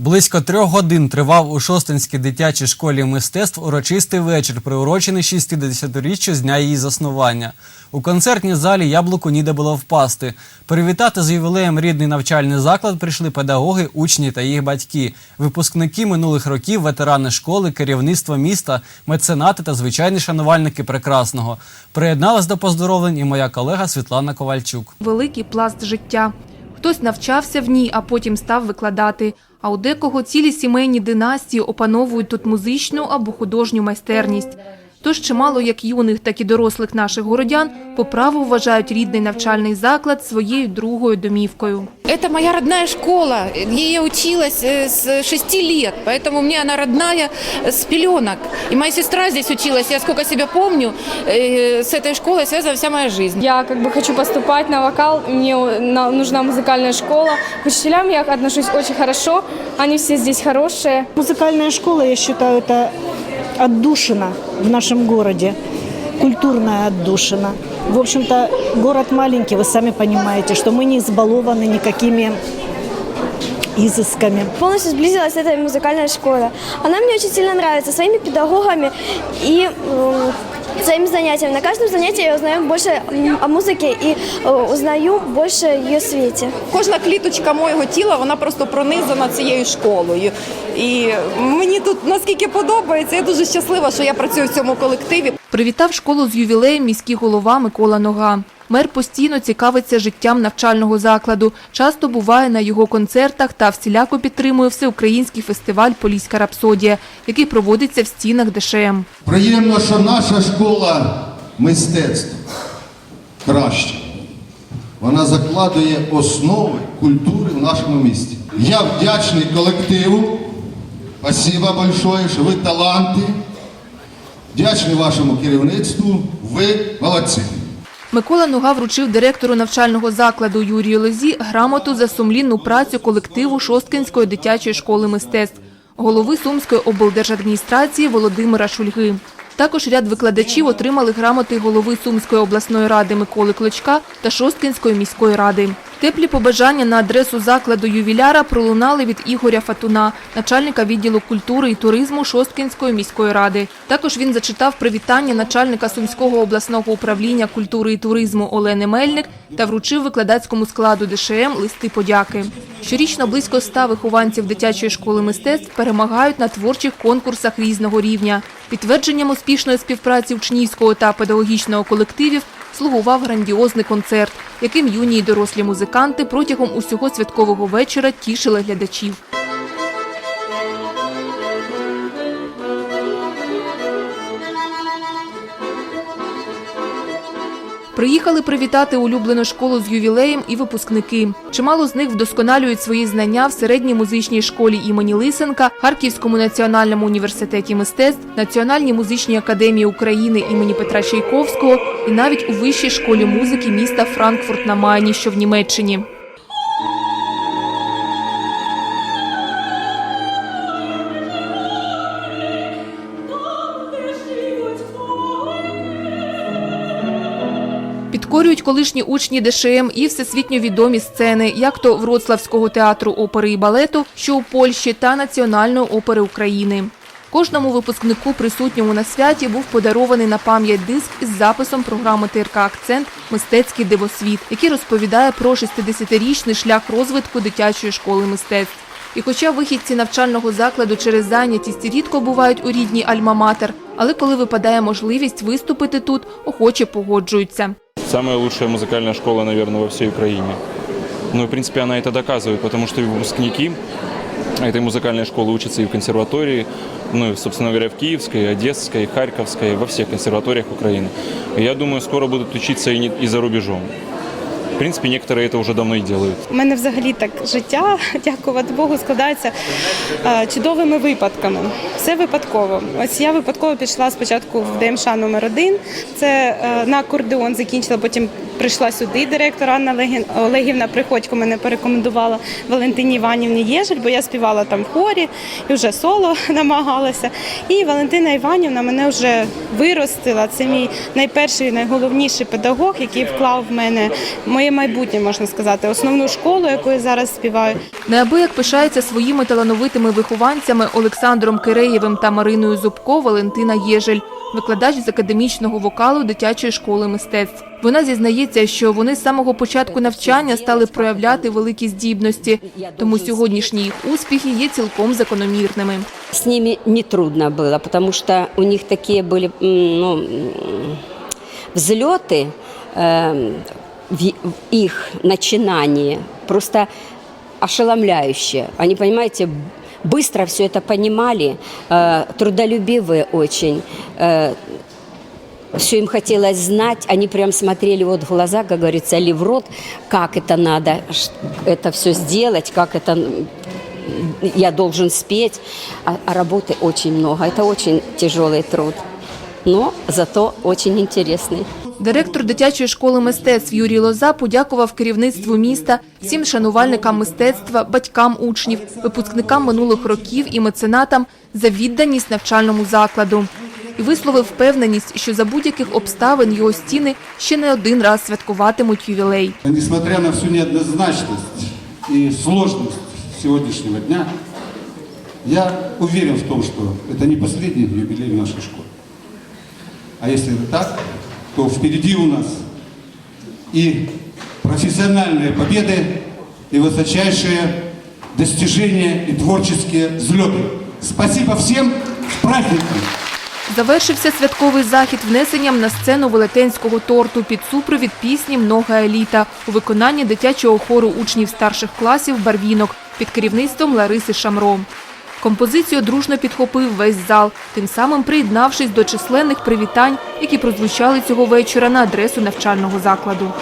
Близько трьох годин тривав у Шостинській дитячій школі мистецтв урочистий вечір, приурочений 60-річчю з дня її заснування. У концертній залі яблуку ніде було впасти. Привітати з ювілеєм рідний навчальний заклад прийшли педагоги, учні та їх батьки, випускники минулих років, ветерани школи, керівництво міста, меценати та звичайні шанувальники прекрасного. Приєдналась до поздоровлень і моя колега Світлана Ковальчук. великий пласт життя. Хтось навчався в ній, а потім став викладати. А у декого цілі сімейні династії опановують тут музичну або художню майстерність. Тож чимало як юних, так і дорослих наших городян по праву вважають рідний навчальний заклад своєю другою домівкою. Это моя родная школа. Я ей училась э, с 6 лет, поэтому мне она родная с пеленок. И моя сестра здесь училась. Я сколько себя помню, э, с этой школой связана вся моя жизнь. Я как бы хочу поступать на вокал, мне на- нужна музыкальная школа. К учителям я отношусь очень хорошо, они все здесь хорошие. Музыкальная школа, я считаю, это отдушина в нашем городе, культурная отдушина. В общем-то, город маленький, вы сами понимаете, что мы не избалованы никакими изысками. полностью сблизилась с этой музыкальной школой. Она мне очень сильно нравится своими педагогами и м, занятием. На каждом занятии я узнаю больше о музыке и э, узнаю больше о ее свете. Кожна кліточка моєго тіла вона просто пронизана цією школою. І мені тут наскільки подобається, я дуже щаслива, що я працюю в цьому колективі. Привітав школу з ювілеєм міський голова Микола Нога. Мер постійно цікавиться життям навчального закладу, часто буває на його концертах та всіляко підтримує всеукраїнський фестиваль Поліська рапсодія, який проводиться в стінах ДШМ. Приємно, що наша школа мистецтв краще. Вона закладує основи культури в нашому місті. Я вдячний колективу. Спасибо большое, що ви таланти. Вдячний вашому керівництву. Ви молодці. Микола Нуга вручив директору навчального закладу Юрію Лозі грамоту за сумлінну працю колективу Шосткинської дитячої школи мистецтв, голови Сумської облдержадміністрації Володимира Шульги. Також ряд викладачів отримали грамоти голови Сумської обласної ради Миколи Клочка та Шосткинської міської ради. Теплі побажання на адресу закладу ювіляра пролунали від Ігоря Фатуна, начальника відділу культури і туризму Шосткинської міської ради. Також він зачитав привітання начальника Сумського обласного управління культури і туризму Олени Мельник та вручив викладацькому складу ДШМ листи подяки. Щорічно близько ста вихованців дитячої школи мистецтв перемагають на творчих конкурсах різного рівня. Підтвердженням успішної співпраці учнівського та педагогічного колективів слугував грандіозний концерт, яким юні й дорослі музиканти протягом усього святкового вечора тішили глядачів. Приїхали привітати улюблену школу з ювілеєм і випускники. Чимало з них вдосконалюють свої знання в середній музичній школі імені Лисенка, Харківському національному університеті мистецтв, Національній музичній академії України імені Петра Чайковського і навіть у вищій школі музики міста Франкфурт на Майні, що в Німеччині. Підкорюють колишні учні ДШМ і всесвітньо відомі сцени, як то Вроцлавського театру опери і балету, що у Польщі, та Національної опери України. Кожному випускнику, присутньому на святі, був подарований на пам'ять диск із записом програми ТРК Акцент Мистецький дивосвіт, який розповідає про 60-річний шлях розвитку дитячої школи мистецтв. І хоча вихідці навчального закладу через зайнятість рідко бувають у рідній Альма-Матер, але коли випадає можливість виступити тут, охоче погоджуються. Самая лучшая музыкальная школа, наверное, во всей Украине. Ну и, в принципе, она это доказывает, потому что и выпускники этой музыкальной школы учатся и в консерватории, ну и, собственно говоря, в Киевской, и Одесской, и Харьковской, и во всех консерваториях Украины. И я думаю, скоро будут учиться и, не, и за рубежом. В принципе, некоторые это уже давно и делают. У мене взагалі так життя, дякувати Богу, складається е, чудовими випадками. Все випадково. Ось я випадково пішла спочатку в ДМШ номер 1 Це е, на акордеон закінчила, потім прийшла сюди. Директор Анна Олегівна Приходько мене порекомендувала Валентині Іванівні Єжель, бо я співала там в хорі і вже соло намагалася. І Валентина Іванівна мене вже виростила. Це мій найперший, найголовніший педагог, який вклав в мене моє майбутнє, можна сказати, основну школу, яку я зараз співаю. Неабияк пишається своїми талановитими вихованцями Олександром Киреєвим та Мариною Зубко Валентина Єжель, викладач з академічного вокалу дитячої школи мистецтв. Вона зізнається, що вони з самого початку навчання стали проявляти великі здібності, тому сьогоднішні їх успіхи є цілком закономірними. С ними не трудно было, потому что у них такие были м, ну, м, взлеты э, в, и- в их начинании, просто ошеломляющие. Они, понимаете, быстро все это понимали, э, трудолюбивые очень. все им хотелось знать, они прям смотрели вот в глаза, как говорится, или в рот, как это надо, ш- это все сделать, как это м, я должен спеть, а, а работы очень много. Это очень тяжелый труд, но зато очень интересный. Директор дитячої школи мистецтв Юрій Лоза подякував керівництву міста, всім шанувальникам мистецтва, батькам учнів, випускникам минулих років і меценатам за відданість навчальному закладу. І висловив впевненість, що за будь-яких обставин його стіни ще не один раз святкуватимуть ювілей. Несмотря на всю неоднозначность и сложность сегодняшнего дня, я уверен в том, что это не последний юбилей в нашей школе. А это так, то впереди у нас и профессиональные победы, и высочайшие достижения, и творческие взлеты. Спасибо всем, с праздником! Завершився святковий захід внесенням на сцену велетенського торту під супровід пісні «Много еліта» у виконанні дитячого хору учнів старших класів «Барвінок» під керівництвом Лариси Шамро. Композицію дружно підхопив весь зал, тим самим приєднавшись до численних привітань, які прозвучали цього вечора на адресу навчального закладу.